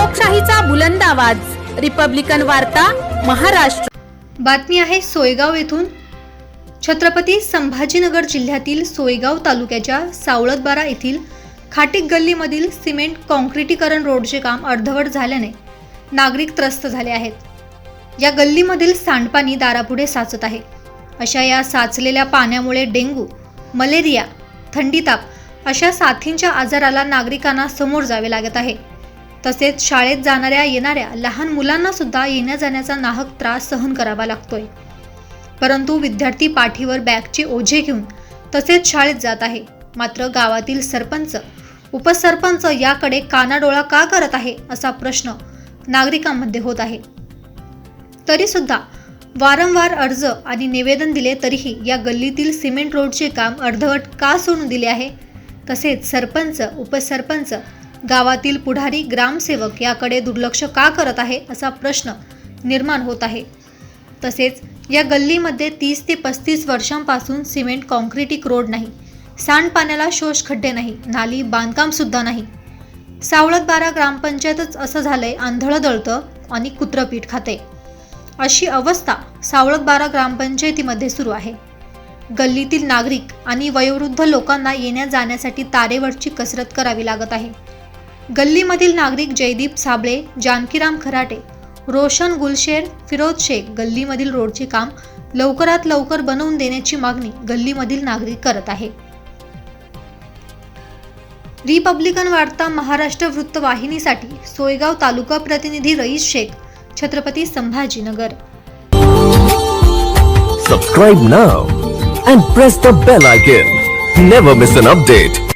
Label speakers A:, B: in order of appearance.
A: लोकशाहीचा बुलंद आवाज. रिपब्लिकन वार्ता महाराष्ट्र.
B: बातमी आहे सोयगाव येथून. छत्रपती संभाजीनगर जिल्ह्यातील सोयगाव तालुक्याच्या सावळतबारा येथील खाटीक गल्लीमधील सिमेंट कॉन्क्रिटीकरण रोडचे काम अर्धवट झाल्याने नागरिक त्रस्त झाले आहेत. या गल्लीमधील सांडपाणी दारापुढे साचत आहे. अशा या साचलेल्या पाण्यामुळे डेंग्यू मलेरिया थंडीताप अशा साथींच्या आजाराला नागरिकांना समोर जावे लागत आहे. तसेच शाळेत जाणाऱ्या येणाऱ्या लहान मुलांना सुद्धा येण्या जाण्याचा नाहक त्रास सहन करावा लागतोय. परंतु विद्यार्थी पाठीवर बॅगचे ओझे घेऊन तसेच शाळेत जात आहे. मात्र गावातील सरपंच उपसरपंच याकडे कानाडोळा का करत आहे असा प्रश्न नागरिकांमध्ये होत आहे. तरी सुद्धा वारंवार अर्ज आणि निवेदन दिले तरीही या गल्लीतील सिमेंट रोडचे काम अर्धवट का सोडून दिले आहे? तसेच सरपंच उपसरपंच गावातील पुढारी ग्रामसेवक याकडे दुर्लक्ष का करत आहे असा प्रश्न निर्माण होत आहे. तसेच या गल्लीमध्ये तीस ते पस्तीस वर्षांपासून सिमेंट कॉन्क्रिटिक रोड नाही सांडपाण्याला शोष खड्डे नाही नाली बांधकामसुद्धा नाही. सावळत बारा ग्रामपंचायतच असं झालंय आंधळं दळतं आणि कुत्रपीठ खाते अशी अवस्था सावळत बारा ग्रामपंचायतीमध्ये सुरू आहे. गल्लीतील नागरिक आणि वयोवृद्ध लोकांना येण्या जाण्यासाठी तारेवरची कसरत करावी लागत आहे. गल्लीमधील नागरिक जयदीप साबळे जानकीराम खराटे रोशन गुलशेर फिरोज शेख गल्लीमधील रोडचे काम लवकरात लवकर बनवून देण्याची मागणी गल्लीमधील नागरिक करत आहे. रिपब्लिकन वार्ता महाराष्ट्र वृत्तवाहिनीसाठी सोयगाव तालुका प्रतिनिधी Rais Shaikh Chhatrapati Sambhajinagar.
C: Subscribe now and press the bell icon never miss an update